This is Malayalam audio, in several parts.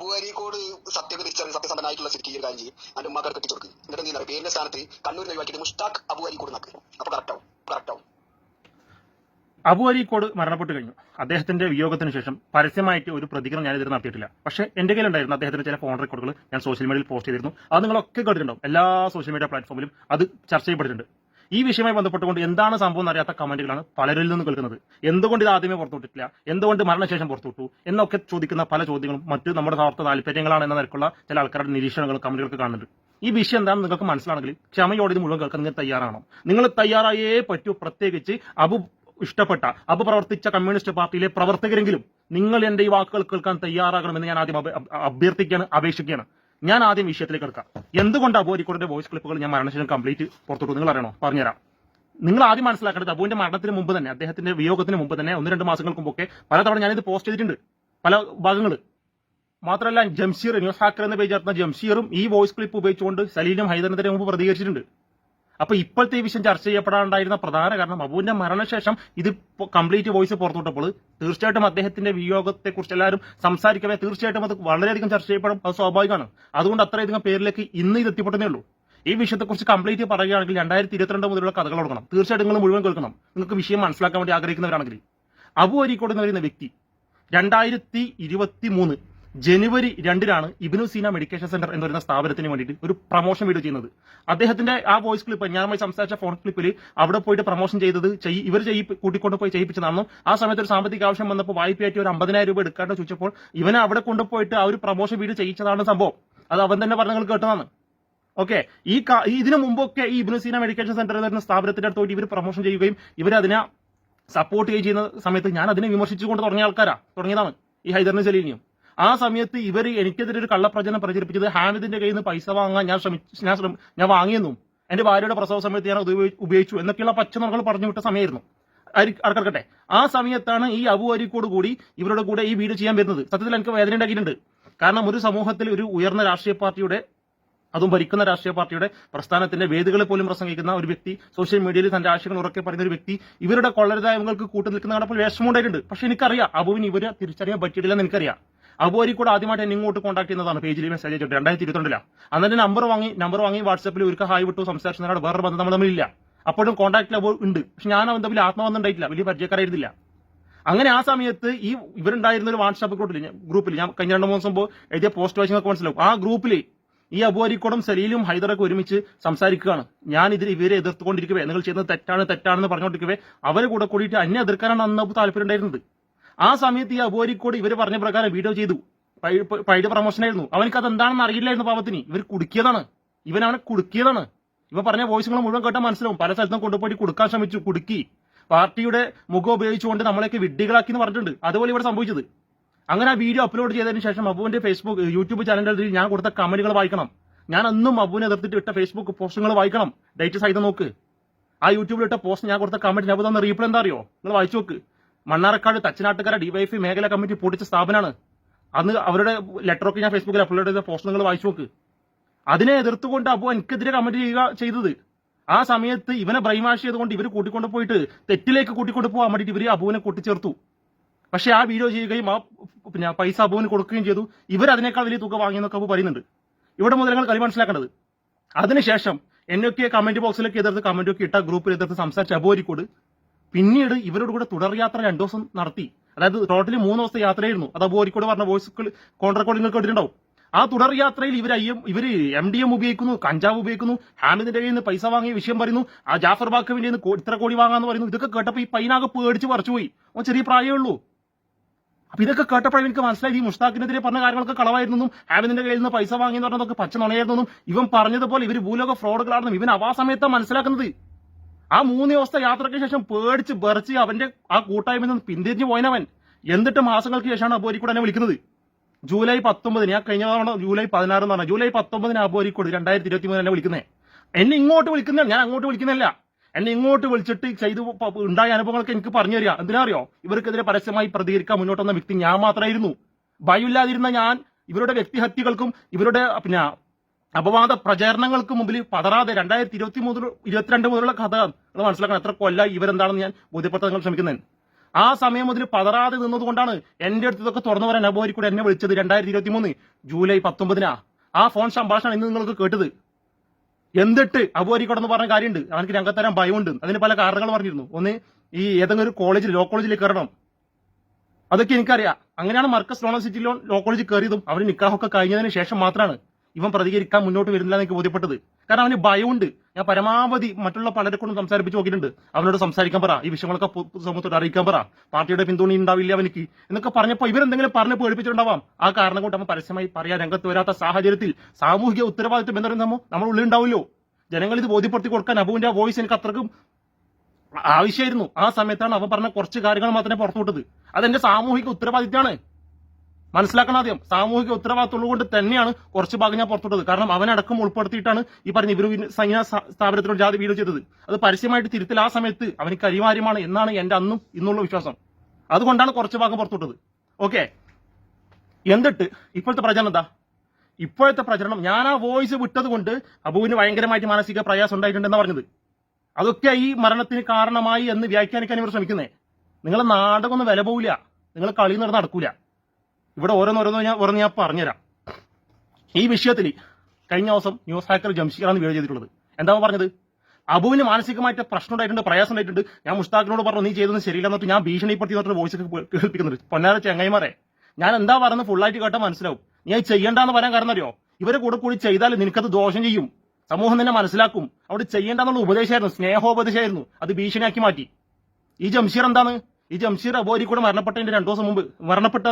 അബുവരിക്കോട് സത്യം സത്യസന്ധനായിട്ടുള്ള സ്ഥിതിക്ക് ഈ ഒരു കാര്യം ചെയ്യും. അതിന്റെ ഉമ്മാക്കാർ എന്നിട്ട് എന്ത് പറയുക പേരിന്റെ സ്ഥാനത്ത് കണ്ണൂരിൽ ഒഴിവാക്കിയിട്ട് മുഷ്താഖ് അബുവാരിക്കോട് നക്ക് അപ്പൊ കറക്റ്റ് ആവും. കറക്റ്റ് ആവും. അബു അരീക്കോട് മരണപ്പെട്ടു കഴിഞ്ഞു. അദ്ദേഹത്തിന്റെ വിയോഗത്തിന് ശേഷം പരസ്യമായിട്ട് ഒരു പ്രതികരണം ഞാൻ ഇതിൽ നടത്തിയിട്ടില്ല. പക്ഷേ എന്റെ കയ്യിലുണ്ടായിരുന്നു അദ്ദേഹത്തിന്റെ ചില ഫോൺ റെക്കോർഡുകൾ ഞാൻ സോഷ്യൽ മീഡിയയിൽ പോസ്റ്റ് ചെയ്തിരുന്നു. അത് നിങ്ങളൊക്കെ കണ്ടിട്ടുണ്ടാവും എല്ലാ സോഷ്യൽ മീഡിയ പ്ലാറ്റ്ഫോമിലും അത് ചർച്ച ചെയ്യപ്പെട്ടിട്ടുണ്ട്. ഈ വിഷയമായി ബന്ധപ്പെട്ടുകൊണ്ട് എന്താണ് സംഭവം എന്നറിയാത്ത കമന്റുകളാണ് പലരിൽ നിന്നും കേൾക്കുന്നത്. എന്തുകൊണ്ട് ഇത് ആദ്യമേ പുറത്തുവിട്ടിട്ടില്ല എന്തുകൊണ്ട് മരണശേഷം പുറത്തുവിട്ടു എന്നൊക്കെ ചോദിക്കുന്ന പല ചോദ്യങ്ങളും മറ്റു നമ്മുടെ സ്വാർത്ഥ താല്പര്യങ്ങളാണ് എന്ന നിരക്കുള്ള ചില ആൾക്കാരുടെ നിരീക്ഷണങ്ങളും കമന്റുകൾക്ക് കാണുന്നുണ്ട്. ഈ വിഷയം എന്താണെന്ന് നിങ്ങൾക്ക് മനസ്സിലാണെങ്കിൽ ക്ഷമയോടെ ഇത് മുഴുവൻ കേൾക്കാൻ നിങ്ങൾ തയ്യാറാണോ നിങ്ങൾ തയ്യാറായേ പറ്റൂ. പ്രത്യേകിച്ച് അബു ഇഷ്ടപ്പെട്ട അബു പ്രവർത്തിച്ച കമ്മ്യൂണിസ്റ്റ് പാർട്ടിയിലെ പ്രവർത്തകരെങ്കിലും നിങ്ങൾ എന്റെ ഈ വാക്കുകൾ കേൾക്കാൻ തയ്യാറാകണമെന്ന് ഞാൻ ആദ്യം അഭ- അഭ- അഭ്യർത്ഥിക്കുകയാണ് അപേക്ഷിക്കുകയാണ്. ഞാൻ ആദ്യം വിഷയത്തിലേക്ക് എടുക്കാം എന്തുകൊണ്ട് അബു അരിക്കോടിന്റെ വോയിസ് ക്ലിപ്പുകൾ ഞാൻ മരണശേഷം കംപ്ലീറ്റ് പുറത്തോട്ട്? നിങ്ങൾ അറിയണോ? പറഞ്ഞുതരാം. നിങ്ങൾ ആദ്യം മനസ്സിലാക്കേണ്ടത് അബുവിന്റെ മരണത്തിന് മുമ്പ് തന്നെ അദ്ദേഹത്തിന്റെ വിയോഗത്തിന് മുമ്പ് തന്നെ ഒന്ന് രണ്ട് മാസങ്ങൾക്ക് മുമ്പൊക്കെ പലതവണ ഞാനിത് പോസ്റ്റ് ചെയ്തിട്ടുണ്ട്. പല ഭാഗങ്ങൾ മാത്രമല്ല ജംഷീർ ന്യൂസ് ഹാക്കർ എന്ന പേജ് നടത്തുന്ന ജംഷീറും ഈ വോയിസ് ക്ലിപ്പ് ഉപയോഗിച്ചുകൊണ്ട് സലീലും ഹൈദറിനെതിരെ മുമ്പ് പ്രതികരിച്ചിട്ടുണ്ട്. അപ്പൊ ഇപ്പോഴത്തെ ഈ വിഷയം ചർച്ച ചെയ്യപ്പെടാണ്ടായിരുന്ന പ്രധാന കാരണം അബുവിന്റെ മരണശേഷം ഇത് കംപ്ലീറ്റ് വോയിസ് പുറത്തുവിട്ടപ്പോൾ തീർച്ചയായിട്ടും അദ്ദേഹത്തിന്റെ വിയോഗത്തെ കുറിച്ച് എല്ലാവരും സംസാരിക്കവേ തീർച്ചയായിട്ടും അത് വളരെയധികം ചർച്ച ചെയ്യപ്പെടും. അത് സ്വാഭാവികമാണ്. അതുകൊണ്ട് അത്രയധികം പേരിലേക്ക് ഇന്ന് ഇത് എത്തിപ്പെട്ടതേ ഉള്ളൂ. ഈ വിഷയത്തെക്കുറിച്ച് കംപ്ലീറ്റ് പറയുകയാണെങ്കിൽ രണ്ടായിരത്തി ഇരുപത്തിരണ്ട് മുതലുള്ള കഥകൾ തുടങ്ങണം തീർച്ചയായിട്ടും നിങ്ങൾ മുഴുവൻ കേൾക്കണം. നിങ്ങൾക്ക് വിഷയം മനസ്സിലാക്കാൻ വേണ്ടി ആഗ്രഹിക്കുന്നവരാണെങ്കിൽ. അബു അരിക്കോട് എന്ന് പറയുന്ന വ്യക്തി രണ്ടായിരത്തി ഇരുപത്തി മൂന്ന് ജനുവരി രണ്ടിനാണ് ഇബിനു സീന മെഡിക്കേഷൻ സെന്റർ എന്ന് പറയുന്ന സ്ഥാപനത്തിന് വേണ്ടിയിട്ട് ഒരു പ്രൊമോഷൻ വീഡിയോ ചെയ്യുന്നത്. അദ്ദേഹത്തിന്റെ ആ വോയിസ് ക്ലിപ്പ് ഞാനുമായി സംസാരിച്ച ഫോൺ ക്ലിപ്പിൽ അവിടെ പോയിട്ട് പ്രൊമോഷൻ ചെയ്തത് ചെയ്- ഇവർ ചെയ്യി കൂട്ടിക്കൊണ്ട് പോയി ചെയ്യിപ്പിച്ചതാണെന്നും ആ സമയത്ത് ഒരു സാമ്പത്തിക ആവശ്യം വന്നപ്പോൾ വായ്പയായിട്ട് ഒരു അമ്പതിനായിരം രൂപ എടുക്കാണ്ട് ചോദിച്ചപ്പോൾ ഇവനെ അവിടെ കൊണ്ടുപോയിട്ട് ആ ഒരു പ്രൊമോഷൻ വീഡിയോ ചെയ്യിച്ചതാണ് സംഭവം. അത് അവൻ തന്നെ പറഞ്ഞ കേട്ടതാണ്. ഓക്കെ ഈ ഇതിനു മുമ്പൊക്കെ ഈ ഇബ്നു സീന മെഡിക്കേഷൻ സെന്റർ എന്ന് പറയുന്ന സ്ഥാപനത്തിന്റെ അടുത്ത് പോയിട്ട് ഇവർ പ്രൊമോഷൻ ചെയ്യുകയും ഇവർ അതിനെ സപ്പോർട്ട് ചെയ്യുന്ന സമയത്ത് ഞാൻ അതിനെ വിമർശിച്ചുകൊണ്ട് തുടങ്ങിയ ആൾക്കാരാ. തുടങ്ങിയതാണ് ഈ ഹൈദറിനും സലീനിയും ആ സമയത്ത് ഇവർ എനിക്കെതിരെ ഒരു കള്ളപ്രചരണം പ്രചരിപ്പിച്ചത് ഹാമിദിന്റെ കയ്യിൽ നിന്ന് പൈസ വാങ്ങാൻ ഞാൻ ശ്രമിച്ചു ഞാൻ ഞാൻ വാങ്ങിയെന്നും എന്റെ ഭാര്യയുടെ പ്രസവ സമയത്ത് ഞാൻ അത് ഉപയോഗി- ഉപയോഗിച്ചു എന്നൊക്കെയുള്ള പച്ചനുറകൾ പറഞ്ഞു വിട്ട സമയമായിരുന്നു. അടക്കട്ടെ ആ സമയത്താണ് ഈ അബു അരിക്കോട് കൂടി ഇവരുടെ കൂടെ ഈ വീട് ചെയ്യാൻ വരുന്നത്. സത്യത്തിൽ എനിക്ക് വേദന ഉണ്ടാക്കിയിട്ടുണ്ട്. കാരണം ഒരു സമൂഹത്തിൽ ഒരു ഉയർന്ന രാഷ്ട്രീയ പാർട്ടിയുടെ അതും ഭരിക്കുന്ന രാഷ്ട്രീയ പാർട്ടിയുടെ പ്രസ്ഥാനത്തിന്റെ വേദികളിൽ പോലും പ്രസംഗിക്കുന്ന ഒരു വ്യക്തി സോഷ്യൽ മീഡിയയിൽ തന്റെ ആശയങ്ങൾ ഉറക്കെ പറയുന്ന ഒരു വ്യക്തി ഇവരുടെ കൊള്ളരുതായ്മകൾക്ക് കൂട്ടു നിൽക്കുന്ന കണ്ടപ്പോൾ വിഷമമുണ്ടായിട്ടുണ്ട് പക്ഷെ എനിക്കറിയാം അബുവിന് ഇവരെ തിരിച്ചറിയാൻ പറ്റിയിട്ടില്ലെന്ന് എനിക്കറിയാം. അബു അരി കൂടെ ആദ്യമായിട്ട് എന്നെ ഇങ്ങോട്ട് കോൺടാക്ട് ചെയ്യുന്നതാണ്. പേജിൽ മെസ്സേജ് അയച്ചിട്ട് രണ്ടായിരത്തി ഇരുപത്തിരണ്ടിലാണ് അന്നെ നമ്പർ വാങ്ങി നമ്പർ വാങ്ങി വാട്സാപ്പിൽ ഒരു ഹായ് വിട്ടു സംസാരിച്ചതിനോട് വേറെ ബന്ധം നമ്മൾ തമ്മിലില്ല. അപ്പോഴും കോൺടാക്റ്റിൽ ഉണ്ട്. പക്ഷെ ഞാൻ അവൻ തമ്മിൽ ആത്മബന്ധം ഉണ്ടായിട്ടില്ല. വലിയ പരിചയക്കാരായിരുന്നില്ല. അങ്ങനെ ആ സമയത്ത് ഈ ഇവരുണ്ടായിരുന്ന ഒരു വാട്സാപ്പ് ഗ്രൂപ്പിൽ ഗ്രൂപ്പിൽ ഞാൻ കഴിഞ്ഞ രണ്ട് മൂന്ന് മുമ്പ് എഴുതിയ പോസ്റ്റ് വായിച്ചൊക്കെ മനസ്സിലാവും. ആ ഗ്രൂപ്പിൽ ഈ അബുഅരിക്കോടും സലീലും ഹൈദറൊക്കെ ഒരുമിച്ച് സംസാരിക്കുകയാണ്. ഞാൻ ഇതിൽ ഇവരെ എതിർത്തുകൊണ്ടിരിക്കുവേ നിങ്ങൾ ചെയ്യുന്നത് തെറ്റാണ് തെറ്റാണെന്ന് പറഞ്ഞുകൊണ്ടിരിക്കുവേ അവരെ കൂടെ കൂടിയിട്ട് അന്നെ എതിർക്കാനാണ് അന്ന് താല്പര്യം ഉണ്ടായിരുന്നത്. ആ സമയത്ത് ഈ അബോരിക്കോട് ഇവർ പറഞ്ഞ പ്രകാരം വീഡിയോ ചെയ്തു. പൈഡ് പ്രൊമോഷൻ ആയിരുന്നു അവനക്ക് അത് എന്താണെന്ന് അറിയില്ലായിരുന്നു പാവത്തിന്. ഇവർ കുടുക്കിയതാണ്. ഇവൻ അവനെ കുടുക്കിയതാണ്. ഇവ പറഞ്ഞ വോയിസുകൾ മുഴുവൻ കേട്ടാൽ മനസ്സിലാവും. പല സ്ഥലത്തും കൊണ്ടുപോയി കൊടുക്കാൻ ശ്രമിച്ചു കുടുക്കി. പാർട്ടിയുടെ മുഖം ഉപയോഗിച്ചുകൊണ്ട് നമ്മളെയൊക്കെ വിഡ്ഢികളാക്കി എന്ന് പറഞ്ഞിട്ടുണ്ട്. അതുപോലെ ഇവിടെ സംഭവിച്ചത്. അങ്ങനെ ആ വീഡിയോ അപ്ലോഡ് ചെയ്തതിന് ശേഷം അബുവിന്റെ ഫേസ്ബുക്ക് യൂട്യൂബ് ചാനലിൽ ഞാൻ കൊടുത്ത കമന്റുകൾ വായിക്കണം. ഞാൻ അന്നും അബുവിനെ എതിർത്തിട്ട് ഇട്ട ഫേസ്ബുക്ക് പോസ്റ്റുകൾ വായിക്കണം. ഡേറ്റ് സഹിതം നോക്ക്. ആ യൂട്യൂബിൽ ഇട്ട പോസ്റ്റ് ഞാൻ കൊടുത്ത കമന്റ് ഞാൻ തന്ന റീപ്ലൈ എന്താ അറിയോ? നിങ്ങൾ വായിച്ചു നോക്ക്. Mannarkkad Thachanattukara D Y F മേഖല കമ്മിറ്റി പൂട്ടിച്ച സ്ഥാപനമാണ് അന്ന് അവരുടെ ലെറ്ററൊക്കെ ഞാൻ ഫേസ്ബുക്കിൽ അപ്ലോഡ് ചെയ്ത പോസ്റ്റ് നിങ്ങൾ വായിച്ചു നോക്ക്. അതിനെ എതിർത്തുകൊണ്ട് അബു എനിക്കെതിരെ കമന്റ് ചെയ്യുക ചെയ്തത്. ആ സമയത്ത് ഇവനെ ബ്രൈമാഷ് ചെയ്തുകൊണ്ട് ഇവർ കൂട്ടിക്കൊണ്ട് പോയിട്ട് തെറ്റിലേക്ക് കൂട്ടിക്കൊണ്ട് പോകാൻ വേണ്ടിയിട്ട് ഇവർ അബുവിനെ കൂട്ടിച്ചേർത്തു. പക്ഷെ ആ വീഡിയോ ചെയ്യുകയും ആ പിന്നെ പൈസ അബുവിന് കൊടുക്കുകയും ചെയ്തു. ഇവർ അതിനേക്കാൾ വലിയ തുക വാങ്ങിയെന്നൊക്കെ അബു പറയുന്നുണ്ട്. ഇവിടെ മുതൽ നിങ്ങൾ കളി മനസ്സിലാക്കേണ്ടത്. അതിനുശേഷം എന്നൊക്കെ കമന്റ് ബോക്സിലേക്ക് എതിർത്ത് കമന്റ് ഒക്കെ ഇട്ട ഗ്രൂപ്പിൽ എതിർത്ത് സംസാരിച്ച അബോരിക്കോട് പിന്നീട് ഇവരോട് കൂടെ തുടർ യാത്ര രണ്ടു ദിവസം നടത്തി. അതായത് ടോട്ടലി മൂന്ന് ദിവസത്തെ യാത്രയായിരുന്നു. അത് അബോരിക്കോട് പറഞ്ഞ വോയിസ് കോൺ റെക്കോർഡിംഗ് കേട്ടിട്ടുണ്ടാവും ആ തുടർ യാത്രയിൽ ഇവർ അയ്യം ഇവർ എം ഡി എം ഉപയോഗിക്കുന്നു കഞ്ചാവ് ഉപയോഗിക്കുന്നു ഹാമിദിന്റെ കയ്യിൽ നിന്ന് പൈസ വാങ്ങിയ വിഷയം പറയുന്നു ആ ജാഫർ ബാക്കുവിന്റെ ഇത്ര കോടി വാങ്ങാന്ന് പറയുന്നു. ഇതൊക്കെ കേട്ടപ്പോൾ ഈ പൈനാകെ പേടിച്ച് പറിച്ചുപോയി. ഓ ചെറിയ പ്രായമേ ഉള്ളൂ. അപ്പൊ ഇതൊക്കെ കേട്ടപ്പോഴും എനിക്ക് മനസ്സിലായി ഈ മുഷ്താഖിനെതിരെ പറഞ്ഞ കാര്യങ്ങളൊക്കെ കളവായിരുന്നു ഹാമിദിന്റെ കയ്യിൽ നിന്ന് പൈസ വാങ്ങി എന്ന് പറഞ്ഞതൊക്കെ പച്ച നുണയായിരുന്നെന്നും ഇവൻ പറഞ്ഞതുപോലെ ഇവർ ഭൂലോക ഫ്രോഡുകളാണെന്നും ഇവൻ അവാ സമയത്താണ് മനസ്സിലാക്കുന്നത്. ആ മൂന്ന് ദിവസത്തെ യാത്രയ്ക്ക് ശേഷം പേടിച്ച് ബെറിച്ച് അവന്റെ ആ കൂട്ടായ്മയിൽ നിന്ന് പിന്തിരിഞ്ഞു പോയവൻ എന്നിട്ട് മാസങ്ങൾക്ക് ശേഷമാണ് അബോരിക്കോട് എന്നെ വിളിക്കുന്നത്. ജൂലൈ പത്തൊമ്പതിന് ഞാൻ കഴിഞ്ഞ തവണ ജൂലൈ പതിനാറ് എന്ന് പറഞ്ഞാൽ ജൂലൈ പത്തൊമ്പതിന് അബോരിക്കോട് രണ്ടായിരത്തി ഇരുപത്തി എന്നെ വിളിക്കുന്നത് എന്നെ ഇങ്ങോട്ട് വിളിക്കുന്ന ഞാൻ അങ്ങോട്ട് വിളിക്കുന്നില്ല എന്നെ ഇങ്ങോട്ട് വിളിച്ചിട്ട് ചെയ്ത് ഉണ്ടായ അനുഭവങ്ങളൊക്കെ എനിക്ക് പറഞ്ഞു തരിക. എന്തിനാ അറിയോ ഇവർക്കെതിരെ പരസ്യമായി പ്രതികരിക്കാൻ മുന്നോട്ട് വന്ന വ്യക്തി ഞാൻ മാത്രമായിരുന്നു ഭയമില്ലാതിരുന്ന ഞാൻ ഇവരുടെ വ്യക്തിഹത്യകൾക്കും ഇവരുടെ പിന്നെ അപവാദ പ്രചാരണങ്ങൾക്ക് മുമ്പിൽ പതറാതെ രണ്ടായിരത്തി ഇരുപത്തി മൂന്ന് ഇരുപത്തിരണ്ട് മുതലുള്ള കഥ നിങ്ങൾ മനസ്സിലാക്കണം എത്ര കൊല്ല ഇവരെന്താണെന്ന് ഞാൻ ബോധ്യപ്പെടുത്താൻ നിങ്ങൾ ശ്രമിക്കുന്നത് ആ സമയം മുതൽ പതറാതെ നിന്നതുകൊണ്ടാണ് എന്റെ അടുത്ത് ഇതൊക്കെ തുറന്നു വരാൻ അബോരി കൂടെ എന്നെ വിളിച്ചത് രണ്ടായിരത്തി ഇരുപത്തി മൂന്ന് ജൂലൈ പത്തൊമ്പതിനാ. ആ ഫോൺ സംഭാഷണം ഇന്ന് നിങ്ങൾക്ക് കേട്ടത്. എന്നിട്ട് അബോരിക്കോട് എന്ന് പറഞ്ഞ കാര്യമുണ്ട്. അവനക്ക് രംഗത്തരാൻ ഭയമുണ്ട്. അതിന് പല കാരണങ്ങൾ പറഞ്ഞിരുന്നു. ഒന്ന് ഈ ഏതെങ്കിലും ഒരു കോളേജിൽ ലോ കോളേജിൽ കയറണം. അതൊക്കെ എനിക്കറിയാം. അങ്ങനെയാണ് മർക്കസ് സിറ്റി ലോ കോളേജിൽ കയറിയതും അവർ നിക്കാഹൊക്കെ കഴിഞ്ഞതിന് ശേഷം മാത്രമാണ് ഇവൻ പ്രതികരിക്കാൻ മുന്നോട്ട് വരുന്നില്ല എനിക്ക് ബോധ്യപ്പെട്ടത്. കാരണം അവന് ഭയമുണ്ട്. ഞാൻ പരമാവധി മറ്റുള്ള പലരെ കൊണ്ടും സംസാരിപ്പിച്ച് നോക്കിയിട്ടുണ്ട്. അവനോട് സംസാരിക്കാൻ പറ. ഈ വിഷയങ്ങളൊക്കെ സമൂഹത്തോട് അറിയിക്കാൻ പറ. പാർട്ടിയുടെ പിന്തുണ ഉണ്ടാവില്ല അവനിക്ക്. എന്നൊക്കെ പറഞ്ഞപ്പോൾ ഇവരെന്തെങ്കിലും പറഞ്ഞ് പേടിപ്പിച്ചിട്ടുണ്ടാവാം. ആ കാരണം കൊണ്ട് അവൻ പരസ്യമായി പറയാൻ രംഗത്ത് വരാത്ത സാഹചര്യത്തിൽ സാമൂഹിക ഉത്തരവാദിത്വം എന്ന് പറയുമ്പോൾ നമ്മൾ ഉള്ളിൽ ഉള്ളിലുണ്ടാവില്ലോ ജനങ്ങൾ ഇത് ബോധ്യപ്പെടുത്തി കൊടുക്കാൻ അബുവിന്റെ ആ വോയിസ് എനിക്ക് അത്രക്കും ആവശ്യമായിരുന്നു. ആ സമയത്താണ് അവൻ പറഞ്ഞ കുറച്ച് കാര്യങ്ങൾ മാത്രമേ പുറത്തുവിട്ടത്. അതെന്റെ സാമൂഹിക ഉത്തരവാദിത്തമാണ് മനസ്സിലാക്കണം ആദ്യം. സാമൂഹിക ഉത്തരവാദിത്തമുള്ളത് കൊണ്ട് തന്നെയാണ് കുറച്ച് ഭാഗം ഞാൻ പുറത്തുവിട്ടത്. കാരണം അവനടക്കം ഉൾപ്പെടുത്തിയിട്ടാണ് ഈ പറഞ്ഞ ഇവർ സൈന്യ സ്ഥാ- സ്ഥാപനത്തിനോട് ജാതി വീഡിയോ ചെയ്തത് അത് പരസ്യമായിട്ട് തിരുത്തൽ ആ സമയത്ത് അവന് കരിമാര്യമാണ് എന്നാണ് എന്റെ അന്നും ഇന്നുള്ള വിശ്വാസം. അതുകൊണ്ടാണ് കുറച്ച് ഭാഗം പുറത്തുവിട്ടത്. ഓക്കെ? എന്നിട്ട് ഇപ്പോഴത്തെ പ്രചരണം എന്താ? ഇപ്പോഴത്തെ പ്രചരണം ഞാൻ ആ വോയിസ് വിട്ടത് കൊണ്ട് അബുവിന് ഭയങ്കരമായിട്ട് മാനസിക പ്രയാസം ഉണ്ടായിട്ടുണ്ടെന്ന് പറഞ്ഞത്. അതൊക്കെ ഈ മരണത്തിന് കാരണമായി എന്ന് വ്യാഖ്യാനിക്കാൻ ഇവർ ശ്രമിക്കുന്നേ. നിങ്ങളെ നാടകമൊന്നും വില പോവില്ല. നിങ്ങൾ കളി നടന്ന് നടക്കൂല. ഇവിടെ ഓരോന്നോരോന്നോ ഞാൻ ഓരോന്ന് ഞാൻ പറഞ്ഞുതരാം. ഈ വിഷയത്തിൽ കഴിഞ്ഞ ദിവസം ന്യൂസ് ഹാക്കർ ജംഷീറാണ് വീഡിയോ ചെയ്തിട്ടുള്ളത്. എന്താ പറഞ്ഞത്? അബുവിന് മാനസികമായിട്ട് പ്രശ്നം ഉണ്ടായിട്ടുണ്ട് പ്രയാസം ഉണ്ടായിട്ടുണ്ട് ഞാൻ മുഷ്താഖിനോട് പറഞ്ഞു നീ ചെയ്തൊന്നും ശരിയില്ല എന്നിട്ട് ഞാൻ ഭീഷണിപ്പെടുത്തി എന്നിട്ട് വോയിസ് ഒക്കെ കേൾപ്പിക്കുന്നുണ്ട്. പൊന്നാര ചെങ്ങൈമാരെ ഞാൻ എന്താ പറയുന്നത് ഫുള്ളായിട്ട് കേട്ടാൽ മനസ്സിലാവും. നീ അത് ചെയ്യേണ്ടെന്ന് പറയാൻ കാരണം അറിയോ? ഇവരെ കൂടെ കൂടി ചെയ്താൽ നിനക്കത് ദോഷം ചെയ്യും. സമൂഹം നിന്നെ മനസ്സിലാക്കും. അവിടെ ചെയ്യേണ്ടെന്നുള്ള ഉപദേശമായിരുന്നു സ്നേഹോപദേശമായിരുന്നു. അത് ഭീഷണിയാക്കി മാറ്റി. ഈ ജംഷീർ എന്താണ്? ഈ ജംഷീർ അബോരി കൂടെ മരണപ്പെട്ടതിന്റെ രണ്ടു ദിവസം മുമ്പ് മരണപ്പെട്ട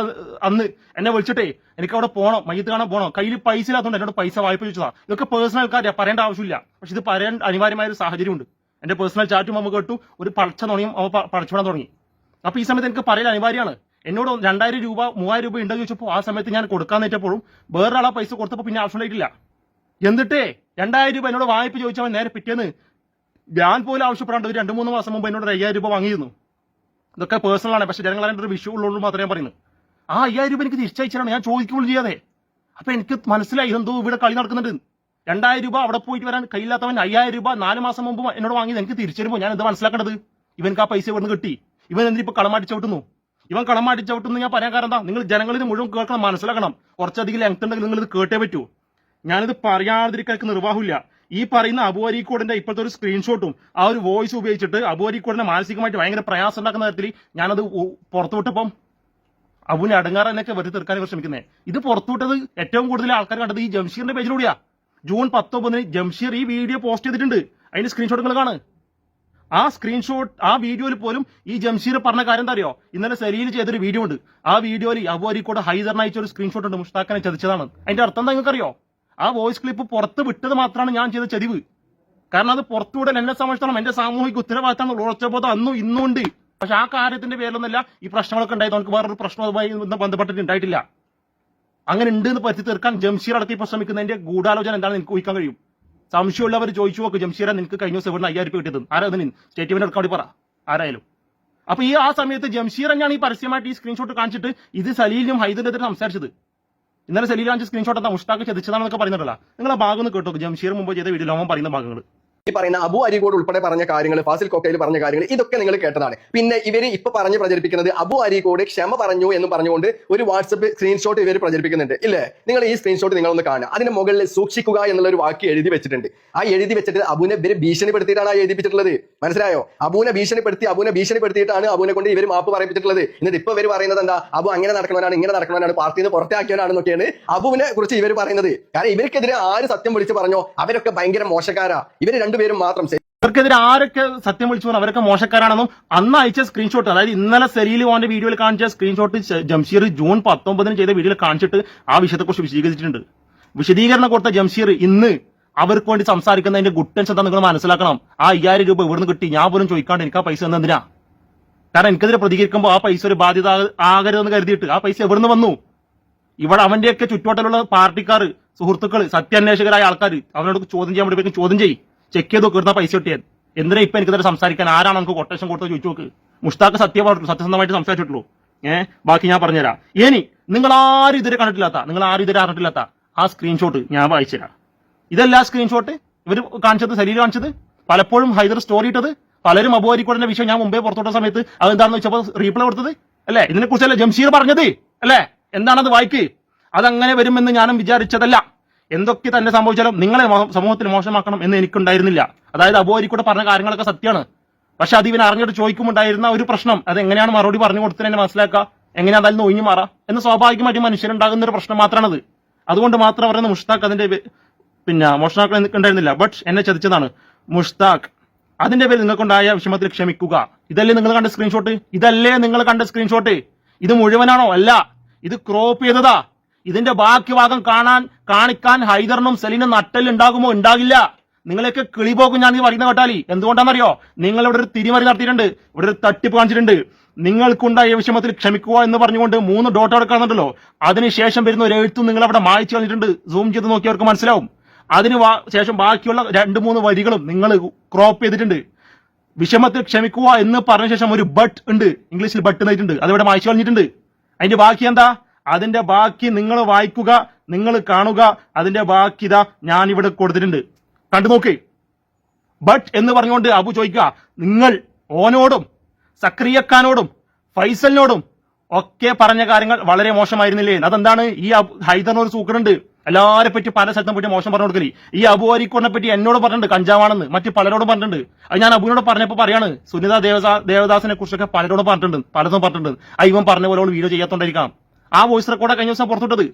അന്ന് എന്നെ വിളിച്ചിട്ടേ എനിക്ക് അവിടെ പോകണം മയ്യത്ത് കാണാൻ പോകണം കയ്യിൽ പൈസ ഇല്ലാത്തതുകൊണ്ട് എന്നോട് പൈസ വായ്പ ചോദിച്ചതാ. ഇതൊക്കെ പേഴ്സണൽ കാര്യം പറയേണ്ട ആവശ്യമില്ല. പക്ഷെ ഇത് പറയാൻ അനിവാര്യമായ ഒരു സാഹചര്യമുണ്ട്. എന്റെ പേഴ്സണൽ ചാറ്റും നമുക്ക് കേട്ടു ഒരു പടച്ച തുണിയും അവ പടച്ചുവിടാൻ തുടങ്ങി. അപ്പൊ ഈ സമയത്ത് എനിക്ക് പറയൽ അനിവാര്യമാണ്. എന്നോട് രണ്ടായിരം രൂപ മൂവായിരം രൂപ ഉണ്ടെന്ന് ചോദിച്ചപ്പോൾ ആ സമയത്ത് ഞാൻ കൊടുക്കാൻ നേറ്റപ്പോഴും വേറൊരാളെ പൈസ കൊടുത്തപ്പോൾ പിന്നെ ആവശ്യമുണ്ടായിട്ടില്ല. എന്നിട്ടേ രണ്ടായിരം രൂപ എന്നോട് വായ്പ ചോദിച്ചവൻ നേരെ പിറ്റേന്ന് ഞാൻ പോലും ആവശ്യപ്പെടാണ്ട് ഒരു രണ്ട് മൂന്ന് മാസം മുമ്പ് എന്നോട് അയ്യായിരം രൂപ വാങ്ങിയിരുന്നു. ഇതൊക്കെ പേഴ്സണൽ ആണ്. പക്ഷെ ജനങ്ങൾ അതിന്റെ ഒരു വിഷു ഉള്ളൂ മാത്രമേ ഞാൻ പറയുന്നു ആ അയ്യായിരം രൂപ എനിക്ക് തിരിച്ചയച്ചാണ് ഞാൻ ചോദിക്കുമ്പോൾ ചെയ്യാതെ. അപ്പൊ എനിക്ക് മനസ്സിലായി എന്തോ ഇവിടെ കളി നടക്കുന്നുണ്ട്. രണ്ടായിരം രൂപ അവിടെ പോയിട്ട് വരാൻ കയ്യില്ലാത്തവൻ അയ്യായിരം രൂപ നാല് മാസം മുമ്പ് എന്നോട് വാങ്ങിയത് എനിക്ക് തിരിച്ചു വരുമ്പോൾ ഞാൻ എന്താ മനസ്സിലാക്കേണ്ടത്? ഇവൻക്ക് ആ പൈസ ഇവിടുന്ന് കിട്ടി? ഇവൻ എന്തിനിപ്പോ കളമാട്ടി ചവിട്ടുന്നു? ഇവൻ ചവിട്ടുന്നു ഞാൻ പറയാൻ കാരണം എന്താ? നിങ്ങൾ ജനങ്ങളിൽ മുഴുവൻ കേൾക്കണം മനസ്സിലാക്കണം. കുറച്ചധികം ലെങ്ത് ഉണ്ടെങ്കിൽ നിങ്ങൾ ഇത് കേട്ടേ പറ്റൂ. ഞാനിത് പറയാതിരിക്കാൻ നിർവാഹമില്ല. ഈ പറയുന്ന അബു അരീക്കോടിന്റെ ഇപ്പോഴത്തെ ഒരു സ്ക്രീൻഷോട്ടും ആ ഒരു വോയിസ് ഉപയോഗിച്ചിട്ട് അബു അരീക്കോടിനെ മാനസികമായിട്ട് ഭയങ്കര പ്രയാസം ഉണ്ടാക്കുന്ന തരത്തിൽ ഞാനത് പുറത്തുവിട്ടപ്പം അബുവിനെ അടങ്ങാറെന്നൊക്കെ വെറുതെ തീർക്കാൻ ശ്രമിക്കുന്നത് ഇത് പുറത്തുവിട്ടത് ഏറ്റവും കൂടുതൽ ആൾക്കാർ കണ്ടത് ഈ ജംഷീറിന്റെ പേജിലൂടെയാ. ജൂൺ പത്തൊമ്പതിന് ജംഷീർ ഈ വീഡിയോ പോസ്റ്റ് ചെയ്തിട്ടുണ്ട്. അതിന്റെ സ്ക്രീൻഷോട്ടുകൾ കാണുക. ആ സ്ക്രീൻഷോട്ട് ആ വീഡിയോയിൽ പോലും ഈ ജംഷീർ പറഞ്ഞ കാര്യം എന്താ അറിയോ? ഇന്നലെ സലീൽ ചെയ്തൊരു വീഡിയോ ഉണ്ട്. ആ വീഡിയോയിൽ അബു അരിക്കോട് ഹൈദറിന് അയച്ച ഒരു സ്ക്രീൻഷോട്ട് ഉണ്ട് മുഷ്താഖിനെ ചതിച്ചതാണ്. അതിന്റെ അർത്ഥം എന്താ നിങ്ങൾക്ക് അറിയോ ആ വോയിസ് ക്ലിപ്പ് പുറത്ത് വിട്ടത് മാത്രമാണ് ഞാൻ ചെയ്ത ചതിവ് കാരണം അത് പുറത്തുവിടൽ എന്നെ സംബന്ധിച്ചിടത്തോളം എന്റെ സാമൂഹിക ഉത്തരവാദിത്തം ഉറച്ചബോധം അന്നും ഇന്നും ഉണ്ട്. പക്ഷെ ആ കാര്യത്തിന്റെ പേരിലൊന്നല്ല ഈ പ്രശ്നങ്ങളൊക്കെ ഉണ്ടായത്. നമുക്ക് വേറൊരു പ്രശ്നവുമായി ബന്ധപ്പെട്ടിട്ട് ഉണ്ടായിട്ടില്ല. അങ്ങനെ ഉണ്ട് എന്ന് പറ്റി തീർക്കാൻ ജംഷീർ അടക്കം ഇപ്പൊ ശ്രമിക്കുന്നതിന്റെ ഗൂഢാലോചന എന്താണ് എനിക്ക് ഊഹിക്കാൻ കഴിയും. സംശയമുള്ളവർ ചോദിച്ചു നോക്ക് ജംഷീറ നിനക്ക് കഴിഞ്ഞ ദിവസം ഇവിടുന്ന് അയ്യായിരം രൂപ കിട്ടിയത്? ആരാ അതിന്? സ്റ്റേറ്റ്മെന്റ് എടുക്കാൻ വേണ്ടി പറ. ആരായാലും. അപ്പൊ ഈ ആ സമയത്ത് ജംഷീർ തന്നെയാണ് ഈ പരസ്യമായിട്ട് ഈ സ്ക്രീൻഷോട്ട് കാണിച്ചിട്ട് ഇത് സലീലിനും ഹൈദറിനെതിരെ സംസാരിച്ചത്. ഇന്നലെ സെലീലാഞ്ച് സ്ക്രീൻഷോട്ട് എന്താ മുഷ്താഖ് ചതിച്ചതാണെന്നൊക്കെ പറയുന്നുണ്ടല്ലോ. നിങ്ങൾ ആ ഭാഗം ഒന്ന് കേട്ടോ ജംഷീർ മുമ്പ് ചെയ്ത വീഡിയോ അവൻ പറയുന്ന ഭാഗങ്ങൾ ഈ പറയുന്ന അബു അരികോട് ഉൾപ്പെടെ പറഞ്ഞ കാര്യങ്ങൾ ഫാസിൽ കൊക്കയിൽ പറഞ്ഞ കാര്യങ്ങൾ ഇതൊക്കെ നിങ്ങൾ കേട്ടതാണ്. പിന്നെ ഇവർ ഇപ്പൊ പറഞ്ഞ് പ്രചരിപ്പിക്കുന്നത് അബു അരികോട് ക്ഷമ പറഞ്ഞു എന്ന് പറഞ്ഞുകൊണ്ട് ഒരു വാട്സപ്പ് സ്ക്രീൻഷോട്ട് ഇവർ പ്രചരിപ്പിക്കുന്നുണ്ട്. ഇല്ലേ? നിങ്ങൾ ഈ സ്ക്രീൻഷോട്ട് നിങ്ങളൊന്ന് കാണുക. അതിന് മുകളിൽ സൂക്ഷിക്കുക എന്നുള്ള ഒരു വാക്ക് എഴുതി വെച്ചിട്ടുണ്ട്. ആ എഴുതി വെച്ചിട്ട് അബുനെ ഇവർ ഭീഷണിപ്പെടുത്തിയിട്ടാണ് എഴുതിപ്പിച്ചിട്ടുള്ളത്. മനസ്സിലായോ? അബുനെ ഭീഷണിപ്പെടുത്തി അബുനെ ഭീഷണിപ്പെടുത്തിയിട്ടാണ് അബുനെ കൊണ്ട് ഇവർ മാപ്പ് പറയിപ്പിച്ചിട്ടുള്ളത്. എന്നിട്ട് ഇപ്പൊ ഇവർ പറയുന്നത് എന്താ? അബു അങ്ങനെ നടക്കണവനാണ് ഇങ്ങനെ നടക്കണവനാണ് പാർട്ടിയിൽ നിന്ന് പുറത്താക്കിയവനാണെന്നൊക്കെയാണ് അബുവിനെ കുറിച്ച് ഇവർ പറയുന്നത്. കാരണം ഇവർക്കെതിരെ ആര് സത്യം വിളിച്ച് പറഞ്ഞോ? അവരൊക്കെ ഭയങ്കര മോശക്കാരാ. ഇവർ രണ്ടുപേരും മാത്രം ഇവർക്കെതിരെ ആരൊക്കെ സത്യം വിളിച്ചു അവരൊക്കെ മോശക്കാരാണെന്നും അന്ന് അയച്ച സ്ക്രീൻഷോട്ട് അതായത് ഇന്നലെ സെലീൽ ഓന്റെ വീഡിയോയിൽ കാണിച്ച സ്ക്രീൻഷോട്ട് ജംഷീർ ജൂൺ പത്തൊമ്പതിന് ചെയ്ത വീഡിയോയിൽ കാണിച്ചിട്ട് ആ വിഷയത്തെക്കുറിച്ച് വിശദീകരിച്ചിട്ടുണ്ട്. വിശദീകരണം കൊടുത്ത ജംഷീർ ഇന്ന് അവർക്ക് വേണ്ടി സംസാരിക്കുന്നതിന്റെ ഗുട്ടൻസ് എന്താ നിങ്ങൾ മനസ്സിലാക്കണം. ആ അയ്യായിരം രൂപ ഇവിടുന്ന് കിട്ടി. ഞാൻ പോലും ചോദിക്കാണ്ട് എനിക്ക് ആ പൈസ എന്തിനാ? കാരണം എനിക്കെതിരെ പ്രതികരിക്കുമ്പോൾ ആ പൈസ ഒരു ബാധ്യത ആക- ആകരുതെന്ന് കരുതിയിട്ട് ആ പൈസ എവിടുന്ന് വന്നു? ഇവിടെ അവന്റെയൊക്കെ ചുറ്റുവട്ടലുള്ള പാർട്ടിക്കാർ സുഹൃത്തുക്കൾ സത്യാന്വേഷകരായ ആൾക്കാർ അവനോട് ചോദ്യം ചെയ്യാൻ വേണ്ടി ചോദ്യം ചെയ്യും. ചെക്ക് ചെയ്ത് കിട്ടുന്ന പൈസ കിട്ടിയത്. എന്തിനാ ഇപ്പൊ എനിക്കെതിരെ സംസാരിക്കാൻ? ആരാണ് നമുക്ക് കൊട്ടേഷൻ കൊടുത്തത് ചോദിച്ചു നോക്ക്. മുഷ്താഖ് സത്യമായിട്ടുള്ളൂ സത്യസന്ധമായിട്ട് സംസാരിച്ചിട്ടുള്ളൂ. ഏഹ് ബാക്കി ഞാൻ പറഞ്ഞുതരാം. ഇനി നിങ്ങൾ ആരും ഇതുവരെ കണ്ടിട്ടില്ലാത്ത നിങ്ങൾ ആരും ഇതുവരെ അറിഞ്ഞിട്ടില്ലാത്ത ആ സ്ക്രീൻഷോട്ട് ഞാൻ വായിച്ചുതരാം. ഇതല്ല സ്ക്രീൻഷോട്ട് ഇവർ കാണിച്ചത് ശരീരം കാണിച്ചത്? പലപ്പോഴും ഹൈദർ സ്റ്റോറി ഇട്ടത്? പലരും അബു വിഷയം ഞാൻ മുമ്പേ പുറത്തോട്ട സമയത്ത് അതെന്താണെന്ന് വെച്ചപ്പോൾ റീപ്ലൈ കൊടുത്തത്? അല്ലേ? ഇതിനെ കുറിച്ചല്ലേ ജംഷീർ പറഞ്ഞത്? അല്ലേ? എന്താണത് വായിക്ക്? അതങ്ങനെ വരുമെന്ന് ഞാനും വിചാരിച്ചതല്ല. എന്തൊക്കെ തന്നെ സംഭവിച്ചാലും നിങ്ങളെ സമൂഹത്തിൽ മോശമാക്കണം എന്ന് എനിക്കുണ്ടായിരുന്നില്ല. അതായത് അബോരിക്കൂടെ പറഞ്ഞ കാര്യങ്ങളൊക്കെ സത്യമാണ്. പക്ഷെ അത് ഇവൻ അറിഞ്ഞിട്ട് ചോദിക്കുമുണ്ടായിരുന്ന ഒരു പ്രശ്നം. അത് എങ്ങനെയാണ് മറുപടി പറഞ്ഞു കൊടുത്തത് എന്നെ മനസ്സിലാക്കുക? എങ്ങനെയാ അതിൽ ഒഴിഞ്ഞു മാറാം. എന്ന് സ്വാഭാവികമായിട്ട് മനുഷ്യരുണ്ടാകുന്ന ഒരു പ്രശ്നം മാത്രമാണത് അതുകൊണ്ട് മാത്രം പറയുന്ന മുഷ്താഖ് അതിന്റെ പിന്നെ മോഷണാക്കൾ ഉണ്ടായിരുന്നില്ല. ബട്ട് എന്നെ ചതിച്ചതാണ്. മുഷ്താഖ് അതിന്റെ പേര് നിങ്ങൾക്കുണ്ടായ വിഷമത്തിൽ ക്ഷമിക്കുക. ഇതല്ലേ നിങ്ങൾ കണ്ട സ്ക്രീൻഷോട്ട് ഇതല്ലേ നിങ്ങൾ കണ്ട സ്ക്രീൻഷോട്ട് ഇത് മുഴുവനാണോ? അല്ല. ഇത് ക്രോപ്പ് ചെയ്തതാ. ഇതിന്റെ ബാക്കി ഭാഗം കാണാൻ കാണിക്കാൻ ഹൈദറിനും സെലിനും നട്ടൽ ഉണ്ടാകുമോ? ഉണ്ടാകില്ല. നിങ്ങളെയൊക്കെ കിളിപോക്കും പോകും ഞാൻ ഈ പറയുന്ന കേട്ടാലി. എന്തുകൊണ്ടാണെന്നറിയോ? നിങ്ങൾ ഇവിടെ ഒരു തിരിമറി നടത്തിയിട്ടുണ്ട്. ഇവിടെ ഒരു തട്ടിപ്പ് കാണിച്ചിട്ടുണ്ട്. നിങ്ങൾക്കുണ്ടായ വിഷമത്തിൽ ക്ഷമിക്കുക എന്ന് പറഞ്ഞുകൊണ്ട് മൂന്ന് ഡോട്ട് അവിടെ കാണുന്നുണ്ടല്ലോ. അതിനുശേഷം വരുന്ന ഒരു എഴുത്തും നിങ്ങൾ അവിടെ മായച്ചു കളഞ്ഞിട്ടുണ്ട്. സൂം ചെയ്ത് നോക്കിയവർക്ക് മനസ്സിലാവും. അതിന് ശേഷം ബാക്കിയുള്ള രണ്ട് മൂന്ന് വരികളും നിങ്ങൾ ക്രോപ്പ് ചെയ്തിട്ടുണ്ട്. വിഷമത്തിൽ ക്ഷമിക്കുക എന്ന് പറഞ്ഞ ശേഷം ഒരു ബട്ട് ഉണ്ട്. ഇംഗ്ലീഷിൽ ബട്ട് എന്നിട്ടുണ്ട് അതിവിടെ മായ്ച്ചു കളഞ്ഞിട്ടുണ്ട്. അതിന്റെ ബാക്കി എന്താ? അതിന്റെ ബാക്കി നിങ്ങൾ വായിക്കുക നിങ്ങൾ കാണുക. അതിന്റെ ബാക്കി ഇതാ ഞാൻ ഇവിടെ കൊടുത്തിട്ടുണ്ട്. കണ്ടു നോക്ക് ബട്ട് എന്ന് പറഞ്ഞുകൊണ്ട് അബു ചോദിക്കുക നിങ്ങൾ ഓനോടും സക്രിയക്കാനോടും ഫൈസലിനോടും ഒക്കെ പറഞ്ഞ കാര്യങ്ങൾ വളരെ മോശമായിരുന്നില്ലേ? അതെന്താണ്? ഈ അബു- ഹൈദറിന് ഒരു സൂക്കറുണ്ട് എല്ലാരെ പറ്റി പല സ്ഥലത്തും പറ്റി മോശം പറഞ്ഞു കൊടുക്കലി. ഈ അബു അരിക്കോടിനെ പറ്റി എന്നോട് പറഞ്ഞിട്ടുണ്ട് കഞ്ചാവാണെന്ന്. മറ്റു പലരോടും പറഞ്ഞിട്ടുണ്ട്. അത് ഞാൻ അബുവിനോട് പറഞ്ഞപ്പോ പറയാണ് സുനിത ദേവദാ ദേവദാസിനെ കുറിച്ചൊക്കെ പലരോടും പറഞ്ഞിട്ടുണ്ട് പലതും പറഞ്ഞിട്ടുണ്ട്. ആ ഇവൻ പറഞ്ഞ പോലെ വീഡിയോ ചെയ്യാത്തോണ്ടായിരിക്കാം ആ വോയിസ് റെക്കോർഡ് കഴിഞ്ഞ ദിവസം പുറത്തുവിട്ടത്.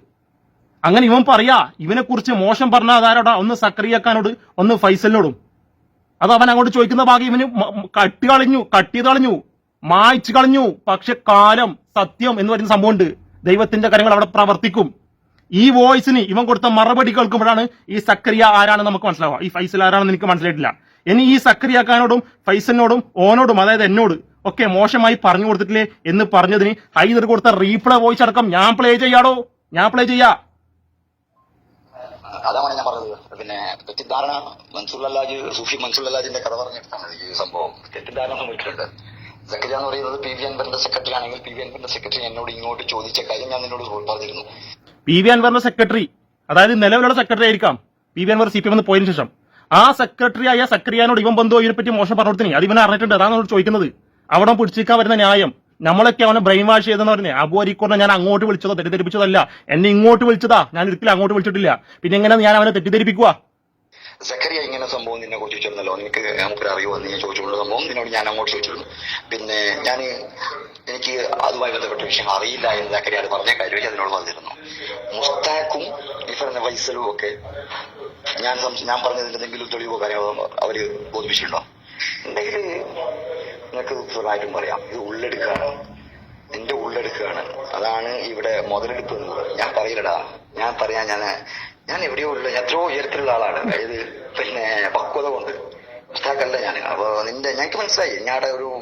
അങ്ങനെ ഇവൻ പറയാ ഇവനെ കുറിച്ച് മോശം പറഞ്ഞ അതാരോടാ ഒന്ന് സക്രിയക്കാനോട് ഒന്ന് ഫൈസലിനോടും. അത് അവൻ അങ്ങോട്ട് ചോദിക്കുന്ന ഭാഗം ഇവന് കട്ടി കളഞ്ഞു കട്ടി കളഞ്ഞു മായ്ച്ചു കളഞ്ഞു. പക്ഷെ കാലം സത്യം എന്ന് പറയുന്ന സംഭവമുണ്ട്. ദൈവത്തിന്റെ കാര്യങ്ങൾ അവിടെ പ്രവർത്തിക്കും. ഈ വോയിസിന് ഇവൻ കൊടുത്ത മറുപടി കേൾക്കുമ്പോഴാണ് ഈ സക്രിയ ആരാണെന്ന് നമുക്ക് മനസ്സിലാവുക. ഈ ഫൈസൽ ആരാണെന്ന് എനിക്ക് മനസ്സിലായിട്ടില്ല. ഇനി ഈ സക്രിയാക്കാനോടും ഫൈസലിനോടും ഓനോടും അതായത് എന്നോട് ഒക്കെ മോശമായി പറഞ്ഞു കൊടുത്തിട്ടില്ലേ എന്ന് പറഞ്ഞതിന് ഹൈദർ കൊടുത്ത റീപ്ലേ വോയിസ് അടക്കം ഞാൻ പ്ലേ ചെയ്യാടോ? ഞാൻ പ്ലേ ചെയ്യാ? അതാണ് ഞാൻ പറഞ്ഞത്. പിന്നെ തെറ്റിദ്ധാരണ മൻസൂർ അല്ലാജ് സൂഫി മൻസൂർ അല്ലാജിന്റെ കഥ പറഞ്ഞിട്ടാണ് ഈ സംഭവം തെറ്റിദ്ധാരണ സംഭവിച്ചിട്ടുണ്ട് സെക്രട്ടറി എന്ന് പറയുന്നത് പി വി അൻവറിന്റെ സെക്രട്ടറി ആണെങ്കിൽ പി വി അൻവറിന്റെ സെക്രട്ടറി എന്നോട് ഇങ്ങോട്ട് ചോദിച്ച കാര്യം ഞാൻ നിന്നോട് പറഞ്ഞിരുന്നു. പി വി അൻവറിന്റെ സെക്രട്ടറി അതായത് നിലവിലുള്ള സെക്രട്ടറി ആയിരിക്കാം. P V Anvar C P M എന്ന് പോയതിനു ശേഷം. ആ സെക്രട്ടറി ആയ സക്രിയാനോട് ഇവൻ ബന്ധു ഇതിനെപ്പറ്റി മോശം പറഞ്ഞു കൊടുത്തിന് അത് ഇവനെ അറിഞ്ഞിട്ടുണ്ട്. അതാണ് അവനോട് ചോദിക്കുന്നത്. അവിടെ പിടിച്ചിരിക്കാൻ വരുന്ന ന്യായം. നമ്മളൊക്കെ അവനെ ബ്രെയിൻ വാഷ് ചെയ്തെന്ന് പറഞ്ഞേ അബു അരിക്കോറിനെ ഞാൻ അങ്ങോട്ട് വിളിച്ചതോ. തെറ്റിദ്ധരിപ്പിച്ചതല്ല. എന്നെ ഇങ്ങോട്ട് വിളിച്ചതാ. ഞാൻ ഒരിക്കലും അങ്ങോട്ട് വിളിച്ചിട്ടില്ല. പിന്നെ എങ്ങനെ ഞാൻ അവനെ തെറ്റിദ്ധരിപ്പിക്കുക സക്കറിയ ഇങ്ങനെ സംഭവം നിന്നെ കുറിച്ച് ചോദിച്ചിരുന്നല്ലോ നിനക്ക് നമുക്കൊരു അറിയോ എന്ന് ഞാൻ ചോദിച്ചുള്ള സംഭവം നിന്നോട് ഞാൻ അങ്ങോട്ട് ചോദിച്ചിരുന്നു. പിന്നെ ഞാൻ എനിക്ക് അതുമായി ബന്ധപ്പെട്ട വിഷയം അറിയില്ല എന്ന് സക്കറിയാണ് പറഞ്ഞ കാര്യം അതിനോട് വന്നിരുന്നു. മുസ്താഖും പറഞ്ഞ വൈസലും ഒക്കെ ഞാൻ ഞാൻ പറഞ്ഞതിന്റെ എന്തെങ്കിലും തെളിവോ കാര്യങ്ങളോ അവർ ബോധിപ്പിച്ചിട്ടുണ്ടോ? നിനക്ക് ഫുള്ളായിട്ടും പറയാം. ഇത് ഉള്ളെടുക്കാണ്. നിന്റെ ഉള്ളെടുക്കാണ്. അതാണ് ഇവിടെ മുതലെടുപ്പ് എന്നത്. ഞാൻ പറയില്ലടാ. ഞാൻ പറയാ ഞാൻ ഞാൻ എവിടെയോ ഉള്ള എത്രയോ ഉയരത്തിലുള്ള ആളാണ്. അതായത് പിന്നെ പക്വത കൊണ്ട്. ഉസ്താക്കല്ല ഞാൻ. അപ്പൊ നിന്റെ ഞങ്ങൾക്ക് മനസ്സിലായി. ഞാടെ ഒരു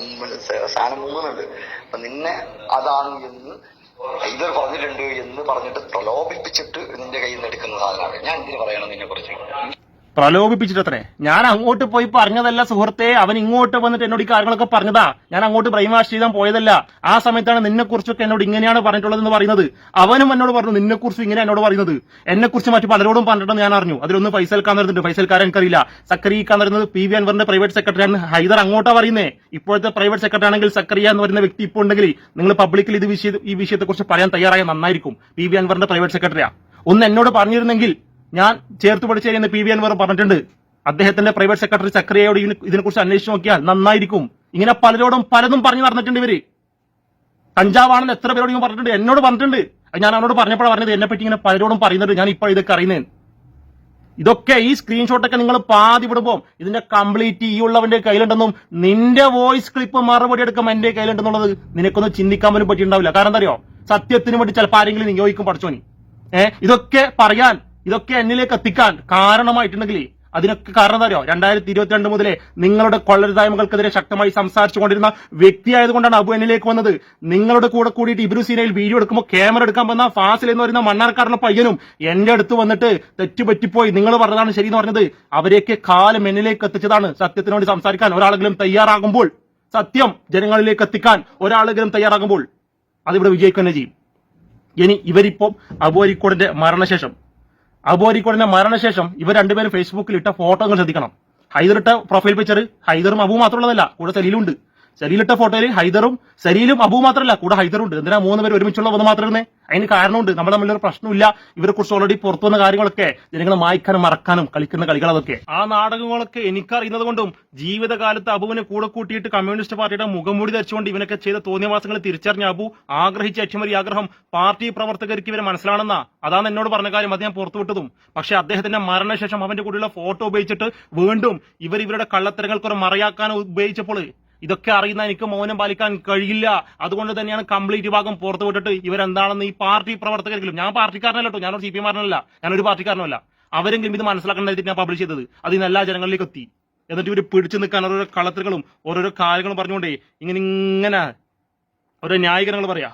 സാധനം മൂന്നുണ്ട് അപ്പൊ നിന്നെ അതാണ് എന്ന് ഇവർ പറഞ്ഞിട്ടുണ്ട് എന്ന് പറഞ്ഞിട്ട് പ്രലോഭിപ്പിച്ചിട്ട് നിന്റെ കയ്യിൽ നിന്ന് എടുക്കുന്ന സാധനമാണ്. ഞാൻ എന്തിനു പറയണം നിന്നെ കുറിച്ച് പ്രലോഭിപ്പിച്ചിട്ടത്രേ. ഞാൻ അങ്ങോട്ട് പോയി പറഞ്ഞതല്ല സുഹൃത്തെ അവൻ ഇങ്ങോട്ട് വന്നിട്ട് എന്നോട് ഈ കാര്യങ്ങളൊക്കെ പറഞ്ഞതാ. ഞാൻ അങ്ങോട്ട് ബ്രെയിൻ വാഷ് ചെയ്താൻ പോയതല്ല. ആ സമയത്താണ് നിന്നെ കുറിച്ചൊക്കെ എന്നോട് ഇങ്ങനെയാണ് പറഞ്ഞിട്ടുള്ളത് എന്ന് പറയുന്നത്. അവനും എന്നോട് പറഞ്ഞു നിന്നെ കുറിച്ച് ഇങ്ങനെ എന്നോട് പറയുന്നത്. എന്നെ കുറിച്ച് മറ്റു പലരോടും പറഞ്ഞിട്ടെന്ന് ഞാൻ അറിഞ്ഞു. അതിലൊന്ന് ഫൈസൽ ഖാൻ വരുന്നുണ്ട്. ഫൈസൽ എനിക്കറിയില്ല. സക്കറി ഖാൻ വരുന്നത് പി വി അൻവറിന്റെ പ്രൈവറ്റ് സെക്രട്ടറി ആണ്. ഹൈദർ അങ്ങോട്ടാ പറയുന്നേ. ഇപ്പോഴത്തെ പ്രൈവറ്റ് സെക്രട്ടറി ആണെങ്കിൽ സക്കറിയ എന്ന് പറയുന്ന വ്യക്തി ഇപ്പോൾ ഉണ്ടെങ്കിൽ നിങ്ങൾ പബ്ലിക്കിൽ ഇത് വിഷയ ഈ വിഷയത്തെ കുറിച്ച് പറയാൻ തയ്യാറായ നന്നായിരിക്കും. പി വി അൻവറിന്റെ പ്രൈവറ്റ് സെക്രട്ടറിയാ. ഒന്ന് എന്നോട് പറഞ്ഞിരുന്നെങ്കിൽ ഞാൻ ചേർത്ത് പഠിച്ച എന്ന് പി വി അൻവർ പറഞ്ഞിട്ടുണ്ട്. അദ്ദേഹത്തിന്റെ പ്രൈവറ്റ് സെക്രട്ടറി ചക്രിയയോട് ഇതിനെ ഇതിനെക്കുറിച്ച് അന്വേഷിച്ച് നോക്കിയാൽ നന്നായിരിക്കും. ഇങ്ങനെ പലരോടും പലതും പറഞ്ഞു നടന്നിട്ടുണ്ട് ഇവർ. കഞ്ചാവാണെന്ന് എത്ര പേരോട് ഇങ്ങനെ പറഞ്ഞിട്ടുണ്ട്? എന്നോട് പറഞ്ഞിട്ടുണ്ട്. ഞാൻ അവനോട് പറഞ്ഞപ്പോഴാണ് പറഞ്ഞത് എന്നെ പറ്റി ഇങ്ങനെ പലരോടും പറയുന്നുണ്ട്. ഞാൻ ഇപ്പോൾ ഇതൊക്കെ അറിയുന്നേ ഇതൊക്കെ ഈ സ്ക്രീൻഷോട്ടൊക്കെ നിങ്ങൾ പാതി വിടുമ്പോൾ ഇതിന്റെ കംപ്ലീറ്റ് ഈ ഉള്ളവന്റെ കയ്യിലുണ്ടെന്നും നിന്റെ വോയിസ് ക്ലിപ്പ് മറുപടി എടുക്കാൻ എന്റെ കയ്യിലുണ്ടെന്നുള്ളത് നിനക്കൊന്നും ചിന്തിക്കാൻ പോലും പറ്റിയിട്ടുണ്ടാവില്ല. കാരണം എന്താ അറിയോ? സത്യത്തിന് വേണ്ടി ചിലപ്പോൾ ആരെങ്കിലും നിയോഗിക്കും പഠിച്ചോനി ഏഹ് ഇതൊക്കെ പറയാൻ ഇതൊക്കെ എന്നിലേക്ക് എത്തിക്കാൻ കാരണമായിട്ടുണ്ടെങ്കിൽ അതിനൊക്കെ കാരണം എന്താ അറിയോ? രണ്ടായിരത്തി ഇരുപത്തിരണ്ട് മുതലേ നിങ്ങളുടെ കൊള്ളരുതായ്മകൾക്കെതിരെ ശക്തമായി സംസാരിച്ചു സംസാരിച്ചുകൊണ്ടിരുന്ന വ്യക്തിയായതുകൊണ്ടാണ് അബു എന്നിലേക്ക് വന്നത്. നിങ്ങളുടെ കൂടെ കൂടിയിട്ട് ഇബ്രുസീനയിൽ വീഡിയോ എടുക്കുമ്പോൾ ക്യാമറ എടുക്കാൻ വന്ന ഫാസിൽ എന്ന് പറയുന്ന മണ്ണാർക്കാരുടെ പയ്യനും എന്റെ അടുത്ത് വന്നിട്ട് തെറ്റുപറ്റിപ്പോയി. നിങ്ങൾ പറഞ്ഞതാണ് ശരി എന്ന് പറഞ്ഞത്. അവരെയൊക്കെ കാലം എന്നിലേക്ക് എത്തിച്ചതാണ് സത്യത്തിനോട് സംസാരിക്കാൻ. ഒരാളെങ്കിലും തയ്യാറാകുമ്പോൾ സത്യം ജനങ്ങളിലേക്ക് എത്തിക്കാൻ ഒരാളെങ്കിലും തയ്യാറാകുമ്പോൾ അതിവിടെ വിജയിക്കുക തന്നെ ചെയ്യും. ഇനി ഇവരിപ്പം അബോരിക്കോടിന്റെ മരണശേഷം. അബോരിക്കോടിന്റെ മരണശേഷം ഇവർ രണ്ടുപേരും ഫേസ്ബുക്കിൽ ഇട്ട ഫോട്ടോകൾ ശ്രദ്ധിക്കണം. ഹൈദറിട്ട പ്രൊഫൈൽ പിക്ചർ ഹൈദറും അബു മാത്രമുള്ളതല്ല കൂടെ സലീലുണ്ട് സലീലിട്ട ഫോട്ടോയിൽ ഹൈദറും സരീലും അബു മാത്രമല്ല കൂടെ ഹൈദറുണ്ട്. എന്തിനാ മൂന്ന് പേര് ഒരുമിച്ചുള്ള വന്ന് മാത്രമേ അതിന് കാരണമുണ്ട്. നമ്മൾ തമ്മിലൊരു പ്രശ്നമില്ല. ഇവരെ കുറിച്ച് ഓൾറെഡി പുറത്തു വന്ന കാര്യങ്ങളൊക്കെ ജനങ്ങളെ മായ്ക്കാനും മറക്കാനും കളിക്കുന്ന കളികൾ അതൊക്കെ. ആ നാടകങ്ങളൊക്കെ എനിക്കറിയുന്നത് കൊണ്ടും ജീവിതകാലത്ത് അബുവിനെ കൂടെ കൂട്ടിയിട്ട് കമ്മ്യൂണിസ്റ്റ് പാർട്ടിയുടെ മുഖംമൂടി ധരിച്ചുകൊണ്ട് ഇവനൊക്കെ ചെയ്ത തോന്നിയവാസങ്ങൾ തിരിച്ചറിഞ്ഞ അബു ആഗ്രഹിച്ച അക്ഷമരി ആഗ്രഹം പാർട്ടി പ്രവർത്തകർക്ക് ഇവരെ മനസ്സിലാണെന്നാ. അതാണ് എന്നോട് പറഞ്ഞ കാര്യം. അത് ഞാൻ പുറത്തുവിട്ടതും പക്ഷെ അദ്ദേഹത്തിന്റെ മരണശേഷം അവന്റെ കൂടെയുള്ള ഫോട്ടോ ഉപയോഗിച്ചിട്ട് വീണ്ടും ഇവർ ഇവരുടെ കള്ളത്തരങ്ങൾക്ക് ഒരു മറയാക്കാൻ ഉപയോഗിച്ചപ്പോൾ ഇതൊക്കെ അറിയുന്ന എനിക്ക് മൗനം പാലിക്കാൻ കഴിയില്ല. അതുകൊണ്ട് തന്നെയാണ് കംപ്ലീറ്റ് ഭാഗം പുറത്തു വിട്ടിട്ട് ഇവരെന്താണെന്ന് ഈ പാർട്ടി പ്രവർത്തകരെങ്കിലും ഞാൻ പാർട്ടിക്കാരനല്ല ഞാനൊരു സി പി എമാരനല്ല ഞാനൊരു പാർട്ടിക്കാരനല്ല അവരെങ്കിലും ഇത് മനസ്സിലാക്കേണ്ടതായിട്ട് ഞാൻ പബ്ലിഷ് ചെയ്തത്. അത് ഇന്ന് എല്ലാ ജനങ്ങളിലേക്ക് എത്തി. എന്നിട്ട് ഇവർ പിടിച്ചു നിൽക്കാൻ ഓരോരോ കളത്തുകളും ഓരോരോ കാര്യങ്ങളും പറഞ്ഞുകൊണ്ടേ ഇങ്ങനെ ഇങ്ങനെ ഓരോ ന്യായീകരണങ്ങൾ പറയാ.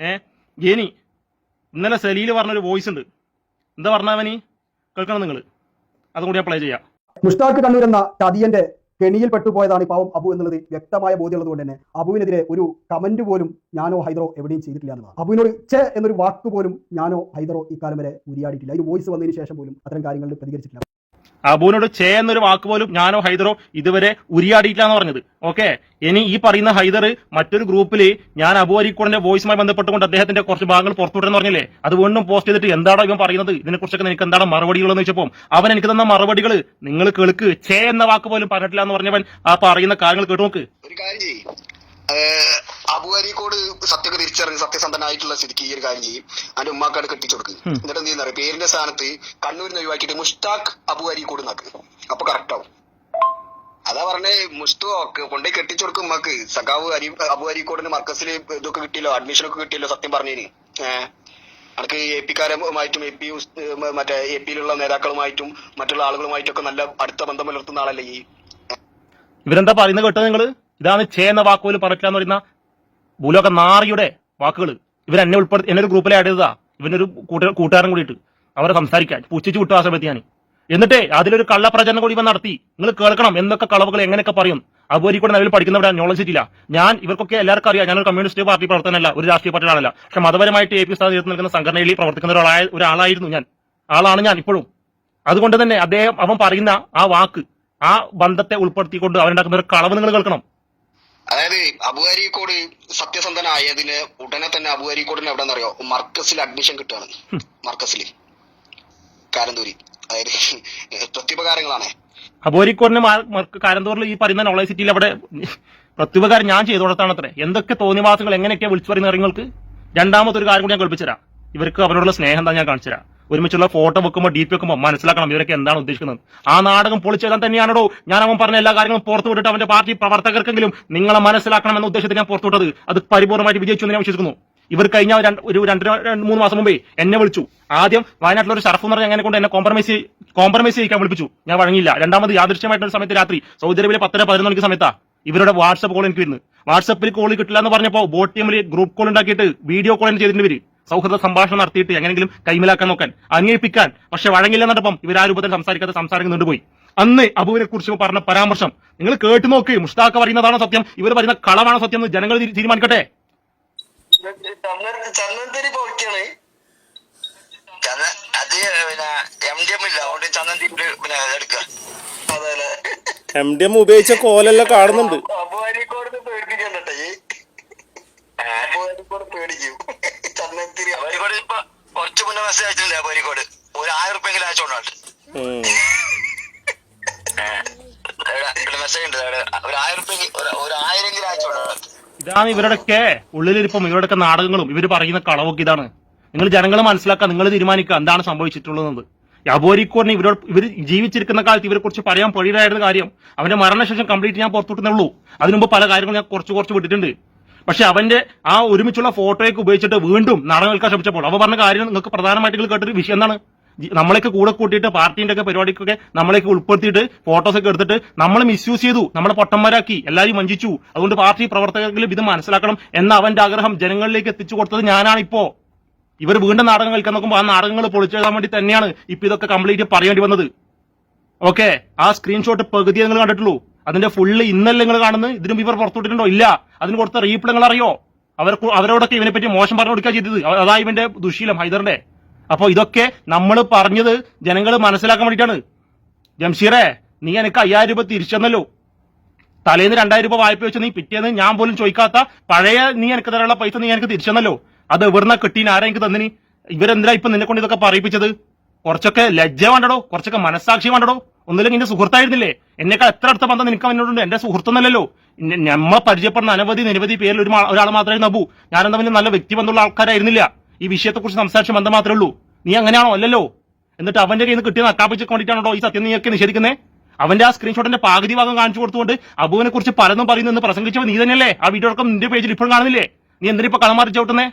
ഏ? ഇനി ഇന്നലെ സലീൽ പറഞ്ഞൊരു വോയിസ് ഉണ്ട്. എന്താ പറഞ്ഞവനി കേൾക്കണം നിങ്ങൾ അതും കൂടി ഞാൻ പ്ലേ ചെയ്യാം. മുഷ്താഖ് കണ്ണൂർ എന്ന ചതിയന്റെ കെണിയിൽ പെട്ടുപോയതാണ് ഈ പാവം അബു എന്നുള്ളത് വ്യക്തമായ ബോധ്യമുള്ളത് കൊണ്ട് തന്നെ അബുവിനെതിരെ ഒരു കമന്റ് പോലും ഞാനോ ഹൈദറോ എവിടെയും ചെയ്തിട്ടില്ല എന്നതാണ് അബുവിനോട് ചെ എന്നൊരു വാക്ക് പോലും ഞാനോ ഹൈദറോ ഈ കാലം വരെ ഉരിയാടിയിട്ടില്ല ഒരു വോയിസ് വന്നതിന് ശേഷം പോലും അത്തരം കാര്യങ്ങളിൽ പ്രതികരിച്ചിട്ടില്ല. അബുവിനോട് ചേ എന്നൊരു വാക്ക് പോലും ഞാനോ ഹൈദറോ ഇതുവരെ ഉരിയാടിയിട്ടില്ല എന്ന് പറഞ്ഞത്. ഓക്കെ ഇനി ഈ പറയുന്ന ഹൈദർ മറ്റൊരു ഗ്രൂപ്പിൽ ഞാൻ അബു അരിക്കൂടിന്റെ വോയിസുമായി ബന്ധപ്പെട്ടുകൊണ്ട് അദ്ദേഹത്തിന്റെ കുറച്ച് ഭാഗങ്ങൾ പുറത്തുവിട്ടെന്ന് പറഞ്ഞില്ലേ? അത് വീണ്ടും പോസ്റ്റ് ചെയ്തിട്ട് എന്താണോ ഇവൻ പറയുന്നത്? ഇതിനെക്കുറിച്ചൊക്കെ നിനക്ക് എന്താണ് മറുപടികൾ എന്ന് വെച്ചപ്പോൾ അവൻ എനിക്ക് തന്ന മറുപടികൾ നിങ്ങൾ കേൾക്ക് ചേ എന്ന വാക്ക് പോലും പറഞ്ഞിട്ടില്ല എന്ന് പറഞ്ഞവൻ ആ പറയുന്ന കാര്യങ്ങൾ കേട്ടു നോക്ക്. ഒരു കാര്യം അബു അരീക്കോട് സത്യമൊക്കെ തിരിച്ചറിഞ്ഞ് സത്യസന്ധനായിട്ടുള്ള സ്ഥിതിക്ക് ഈ ഒരു കാര്യം ചെയ്യും. അതിന്റെ ഉമ്മാക്കാട് കെട്ടിച്ചു കൊടുക്കും. എന്നിട്ട് എന്ത് ചെയ്യുന്ന പേരിന്റെ സ്ഥാനത്ത് കണ്ണൂരിൽ നിന്ന് ഒഴിവാക്കിയിട്ട് മുഷ്താഖ് അബു അരീക്കോട് നാക്ക് അപ്പൊ കറക്റ്റ് ആവും. അതാ പറഞ്ഞേ മുസ്തുക്ക് കൊണ്ടുപോയി കെട്ടിച്ചു കൊടുക്കും ഉമ്മക്ക്. സഖാവ് അരി അബു അരീക്കോടിന് മർക്കസിൽ ഇതൊക്കെ കിട്ടിയല്ലോ അഡ്മിഷൻ ഒക്കെ കിട്ടിയല്ലോ സത്യം പറഞ്ഞേന്. ഏഹ് അനക്ക് എ പിക്കാരുമായിട്ടും എ പി മറ്റേ എ പിയിലുള്ള നേതാക്കളുമായിട്ടും മറ്റുള്ള ആളുകളുമായിട്ടും ഒക്കെ നല്ല അടുത്ത ബന്ധം പുലർത്തുന്ന ആളല്ലേ ഈ? ഇവരെന്താ പറയുന്നത് കേട്ടോ നിങ്ങൾ ഇതാണ് ചേ എന്ന വാക്കുകൾ പറഞ്ഞില്ല എന്ന് പറയുന്ന ഭൂലോക നാറിയുടെ വാക്കുകൾ. ഇവർ എന്നെ ഉൾപ്പെടുത്തി എന്നൊരു ഒരു ഗ്രൂപ്പിൽ ആഡ് ചെയ്തതാ. ഇവനൊരു കൂട്ട- കൂട്ടുകാരൻ കൂടിയിട്ട് അവരെ സംസാരിക്കാൻ. പുച്ഛിച്ചു വിട്ടു ആ സമയത്ത് ഞാൻ എന്നിട്ടേ അതിലൊരു കള്ളപ്രചരണം കൂടി ഇവൻ നടത്തി. നിങ്ങൾ കേൾക്കണം എന്നൊക്കെ കളവുകൾ എങ്ങനെയൊക്കെ പറയും. അതുപോലെ കൂടെ നിലവിൽ പഠിക്കുന്നവരാണ് നോളജ് ഇല്ല. ഞാൻ ഇവർക്കൊക്കെ എല്ലാവർക്കും അറിയാം. ഞാനൊരു കമ്മ്യൂണിസ്റ്റ് പാർട്ടി പ്രവർത്തനമല്ല ഒരു രാഷ്ട്രീയ പാർട്ടിയാണല്ല പക്ഷെ മതപരമായിട്ട് എ പി സ്ഥാനം നേതൃത്വം നിൽക്കുന്ന സംഘടനയിൽ പ്രവർത്തിക്കുന്ന ഒരാളായ ഒരാളായിരുന്നു ഞാൻ. ആളാണ് ഞാൻ ഇപ്പോഴും. അതുകൊണ്ട് തന്നെ അദ്ദേഹം അവൻ പറയുന്ന ആ വാക്ക് ആ ബന്ധത്തെ ഉൾപ്പെടുത്തിക്കൊണ്ട് അവനുണ്ടാക്കുന്ന ഒരു കളവ് നിങ്ങൾ കേൾക്കണം. അതായത് അബുകാരിക്കോട് സത്യസന്ധനായതിന് ഉടനെ തന്നെ അബുകാരിക്കോടിന് എവിടെ അറിയോ മർക്കസിൽ അഡ്മിഷൻ കിട്ടുകയാണ് മർക്കസിൽ കാരന്തൂരി. അതായത് പ്രത്യുപകാരങ്ങളാണ്. അബോരിക്കോറിന് കാരന്തൂരിൽ ഈ പറയുന്ന നോളജ് സിറ്റിയിൽ അവിടെ പ്രത്യുപകാരം ഞാൻ ചെയ്തു കൊടുത്താണ് അത്രേ എന്തൊക്കെ തോന്നിവാസങ്ങൾ എങ്ങനെയൊക്കെ വിളിച്ചു പറയുന്ന കാര്യങ്ങൾക്ക്? രണ്ടാമത്തെ ഒരു കാര്യം കൂടി ഞാൻ കേൾപ്പിച്ചുതരാം. ഇവർക്ക് അവരോടുള്ള സ്നേഹം എന്താ ഞാൻ കാണിച്ചുതരാം. ഒരുമിച്ചുള്ള ഫോട്ടോ വെക്കുമ്പോൾ ഡി പി വെക്കുമ്പോൾ മനസ്സിലാക്കണം ഇവരൊക്കെ എന്താണ് ഉദ്ദേശിക്കുന്നത്. ആ നാടകം പൊളിച്ചെഴുതാൻ തന്നെയാണോ ഞാൻ അവൻ പറഞ്ഞ എല്ലാ കാര്യങ്ങളും പുറത്തു വിട്ടിട്ട് അവന്റെ പാർട്ടി പ്രവർത്തകർക്കെങ്കിലും നിങ്ങളെ മനസ്സിലാക്കണം എന്ന ഉദ്ദേശത്തിൽ ഞാൻ പുറത്തു വിട്ടത്. അത് പരിപൂർണമായിട്ട് വിജയിച്ചു ഞാൻ വിശ്വസിക്കുന്നു. ഇവർ കഴിഞ്ഞ ഒരു രണ്ട് മൂന്ന് മാസം മുമ്പേ എന്നെ വിളിച്ചു. ആദ്യം വയനാട്ടിലെ ഒരു ഷർഫ് എന്ന് പറഞ്ഞ എങ്ങനെ കൊണ്ട് എന്നെ കോംപ്രമൈസ് കോംപ്രമൈസ് ചെയ്യിക്കാൻ വിളിപ്പിച്ചു. ഞാൻ വഴങ്ങിയില്ല. രണ്ടാമത് യാദൃശ്യമായിട്ടുള്ള ഒരു സമയത്ത് രാത്രി. സൗദി അറേബ്യയിലെ പത്തര പതിനൊന്ന് മണിക്ക് സമയത്താ. ഇവരുടെ വാട്സപ്പ് കോൾ എനിക്ക് വരുന്നത് വാട്സപ്പിൽ കോൾ കിട്ടില്ല എന്ന് പറഞ്ഞപ്പോൾ ബോട്ട് ഗ്രൂപ്പ് കോൾ ഉണ്ടാക്കിയിട്ട് വീഡിയോ കോൾ ചെയ്തിട്ടുണ്ട് ഇവർ. സൗഹൃദ സംഭാഷണം നടത്തിയിട്ട് എങ്ങനെങ്കിലും കൈമിലാക്കാൻ നോക്കാൻ അംഗീകരിപ്പിക്കാൻ പക്ഷെ വഴങ്ങില്ല എന്നപ്പം ഇവർ ആ രൂപത്തിൽ സംസാരിക്കാത്ത സംസാരം നീണ്ടുപോയി അന്ന് അബുവിനെ കുറിച്ച് പറഞ്ഞ പരാമർശം നിങ്ങൾ കേട്ടു നോക്ക്. മുഷ്താഖ് പറയുന്നതാണോ സത്യം. ഇവർ പറയുന്ന കളവാണ് സത്യം എന്ന് ജനങ്ങൾ തീരുമാനിക്കട്ടെ? എം ഡി എം ഉപയോഗിച്ച കോലെല്ലാം കാണുന്നുണ്ട്. ഇതാണ് ഇവരുടെയൊക്കെ ഉള്ളിലിരിപ്പം ഇവരുടെയൊക്കെ നാടകങ്ങളും. ഇവർ പറയുന്ന കളവൊക്കെ ഇതാണ്. നിങ്ങൾ ജനങ്ങൾ മനസ്സിലാക്കുക നിങ്ങൾ തീരുമാനിക്കുക. എന്താണ് സംഭവിച്ചിട്ടുള്ളത് അബോരിക്കോറിന് ഇവരോട് ഇവർ ജീവിച്ചിരിക്കുന്ന കാലത്ത് ഇവരെ കുറിച്ച് പറയാൻ പഴിയായിരുന്നു കാര്യം അവന്റെ മരണശേഷം കംപ്ലീറ്റ് ഞാൻ പുറത്തുവിട്ടുന്നുള്ളൂ അതിനു മുമ്പ് പല കാര്യങ്ങളും ഞാൻ കുറച്ച് കുറച്ച് വിട്ടിട്ടുണ്ട്. പക്ഷെ അവന്റെ ആ ഒരുമിച്ചുള്ള ഫോട്ടോയൊക്കെ ഉപയോഗിച്ചിട്ട് വീണ്ടും നാടകം കേൾക്കാൻ ശ്രമിച്ചപ്പോൾ അവ പറഞ്ഞ കാര്യം നിങ്ങൾക്ക് പ്രധാനമായിട്ട് കേട്ടൊരു വിഷയം എന്താണ്? നമ്മളെയൊക്കെ കൂടെ കൂട്ടിയിട്ട് പാർട്ടിന്റെ ഒക്കെ പരിപാടിക്കൊക്കെ നമ്മളെയൊക്കെ ഉൾപ്പെടുത്തിയിട്ട് ഫോട്ടോസ് ഒക്കെ എടുത്തിട്ട് നമ്മൾ മിസ്യൂസ് ചെയ്തു നമ്മളെ പൊട്ടന്മാരാക്കി എല്ലാവരും വഞ്ചിച്ചു. അതുകൊണ്ട് പാർട്ടി പ്രവർത്തകരെങ്കിലും ഇത് മനസ്സിലാക്കണം എന്ന അവന്റെ ആഗ്രഹം ജനങ്ങളിലേക്ക് എത്തിച്ചു കൊടുത്തത് ഞാനാണ് ഇപ്പോ. ഇവർ വീണ്ടും നാടകം കളിക്കാൻ നോക്കുമ്പോൾ ആ നാടകങ്ങൾ പൊളിച്ചെഴുതാൻ വേണ്ടി തന്നെയാണ് ഇപ്പൊ ഇതൊക്കെ കംപ്ലീറ്റ് പറയേണ്ടി വന്നത്. ഓക്കെ? ആ സ്ക്രീൻഷോട്ട് പകുതി നിങ്ങൾ കണ്ടിട്ടുള്ളൂ. അതിന്റെ ഫുള്ള് ഇന്നല്ല നിങ്ങൾ കാണുന്നത്? ഇതിനും ഇവർ പുറത്തുവിട്ടിട്ടുണ്ടോ? ഇല്ല. അതിന് കൊടുത്ത റീപ്ലൈ നിങ്ങൾ അറിയോ അവർ അവരോടൊക്കെ ഇവനെ പറ്റി മോശം പറഞ്ഞു കൊടുക്കുക ചെയ്തത്. അതാ ഇവന്റെ ദുശീലം ഹൈദറിന്റെ അപ്പൊ ഇതൊക്കെ നമ്മൾ പറഞ്ഞത് ജനങ്ങൾ മനസ്സിലാക്കാൻ വേണ്ടിയിട്ടാണ്. ജംഷീറെ നീ എനിക്ക് അയ്യായിരം രൂപ തിരിച്ചെന്നല്ലോ. തലേന്ന് രണ്ടായിരം രൂപ വായ്പ വെച്ച് നീ പിറ്റേന്ന് ഞാൻ പോലും ചോദിക്കാത്ത പഴയ നീ എനിക്ക് തരാനുള്ള പൈസ നീ എനിക്ക് തിരിച്ചെന്നല്ലോ. അത് എവിടുന്ന കിട്ടീന്? ആരാ എനിക്ക് തന്നിനി? ഇവരെന്തിനാ ഇപ്പൊ നിന്നെ കൊണ്ട് ഇതൊക്കെ പറയിപ്പിച്ചത്? കുറച്ചൊക്കെ ലജ്ജ വേണ്ടടോ. കുറച്ചൊക്കെ മനസ്സാക്ഷി വേണ്ടടോ. ഒന്നില്ലെങ്കിൽ എന്റെ സുഹൃത്തായിരുന്നില്ലേ? എന്നെക്കാൾ എത്ര അടുത്ത ബന്ധം നിനക്ക് അവനോടുണ്ട്? എന്റെ സുഹൃത്തൊന്നല്ലോ നമ്മ പരിചയപ്പെടുന്ന അനവധി നിരവധി പേരിൽ ഒരു ഒരാൾ മാത്രമായിരുന്നു അബു. ഞാനെന്താ പിന്നെ നല്ല വ്യക്തി വ്യക്തിബന്ധമുള്ള ആൾക്കാരായിരുന്നില്ല. ഈ വിഷയത്തെക്കുറിച്ച് സംസാരിച്ച ബന്ധം മാത്രമേ ഉള്ളൂ. നീ അങ്ങനെയാണോ? അല്ലല്ലോ. എന്നിട്ട് അവന്റെ കയ്യിൽ നിന്ന് കിട്ടിയ നക്കാപ്പിച്ചൊക്കെ കൊണ്ടിട്ടാണോ ഈ സത്യം നീയൊക്കെ നിഷേധിക്കുന്നേ? അവന്റെ ആ സ്ക്രീൻഷോട്ടിന്റെ പകുതി ഭാഗം കാണിച്ചു കൊടുത്തുകൊണ്ട് അബുവിനെ കുറിച്ച് പലതും പറയുന്നെന്ന് പ്രസംഗിച്ചവ നീ തന്നെയല്ലേ? ആ വീഡിയോ അടക്കം നിന്റെ പേജിൽ ഇപ്പോഴും കാണുന്നില്ലേ? നീ എന്തിനാ കളമാറി ചവിട്ടുന്നേ?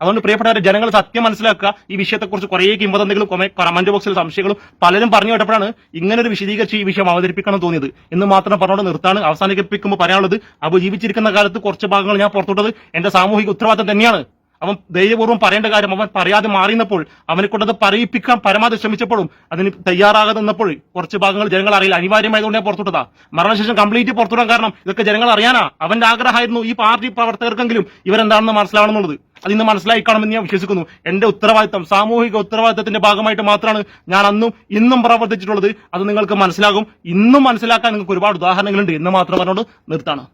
അതുകൊണ്ട് പ്രിയപ്പെട്ടവരെ ജനങ്ങൾ സത്യം മനസ്സിലാക്കുക. ഈ വിഷയത്തെക്കുറിച്ച് കുറേ കിംവദന്തികളും കമന്റ് ബോക്സിൽ സംശയങ്ങളും പലരും പറഞ്ഞു കേട്ടപ്പോഴാണ് ഇങ്ങനെ ഒരു വിശദീകരിച്ച് ഈ വിഷയം അവതരിപ്പിക്കണം തോന്നിയത്. എന്ന് മാത്രം പറഞ്ഞുകൊണ്ട് നിർത്താണ്. അവസാനിപ്പിക്കുമ്പോൾ പറയാനുള്ളത് അപ്പോൾ ജീവിച്ചിരിക്കുന്ന കാലത്ത് കുറച്ച് ഭാഗങ്ങൾ ഞാൻ പുറത്തുവിട്ടത് എന്റെ സാമൂഹിക ഉത്തരവാദിത്തം തന്നെയാണ്. അവൻ ധൈര്യപൂർവം പറയേണ്ട കാര്യം അവൻ പറയാതെ മാറിയപ്പോൾ അവനെ കൊണ്ടത് പറയിപ്പിക്കാൻ പരമാവധി ശ്രമിച്ചപ്പോഴും അതിന് തയ്യാറാകാതെ നിന്നപ്പോൾ കുറച്ച് ഭാഗങ്ങൾ ജനങ്ങൾ അറിയില്ല. അനിവാര്യമായതുകൊണ്ട് ഞാൻ പുറത്തുവിട്ടതാ. മരണശേഷം കംപ്ലീറ്റ് പുറത്തുവിടാൻ കാരണം ഇതൊക്കെ ജനങ്ങൾ അറിയാനാ. അവന്റെ ആഗ്രഹമായിരുന്നു ഈ പാർട്ടി പ്രവർത്തകർക്കെങ്കിലും ഇവരെന്താണെന്ന് മനസ്സിലാവണമെന്നുള്ളത്. അതിന്ന് മനസ്സിലായി കാണുമെന്ന് ഞാൻ വിശ്വസിക്കുന്നു. എന്റെ ഉത്തരവാദിത്തം സാമൂഹിക ഉത്തരവാദിത്തത്തിന്റെ ഭാഗമായിട്ട് മാത്രമാണ് ഞാൻ അന്നും ഇന്നും പ്രവർത്തിച്ചിട്ടുള്ളത്. അത് നിങ്ങൾക്ക് മനസ്സിലാകും. ഇന്നും മനസ്സിലാക്കാൻ നിങ്ങൾക്ക് ഒരുപാട് ഉദാഹരണങ്ങളുണ്ട് എന്ന് മാത്രം പറഞ്ഞുകൊണ്ട് നിർത്താണ്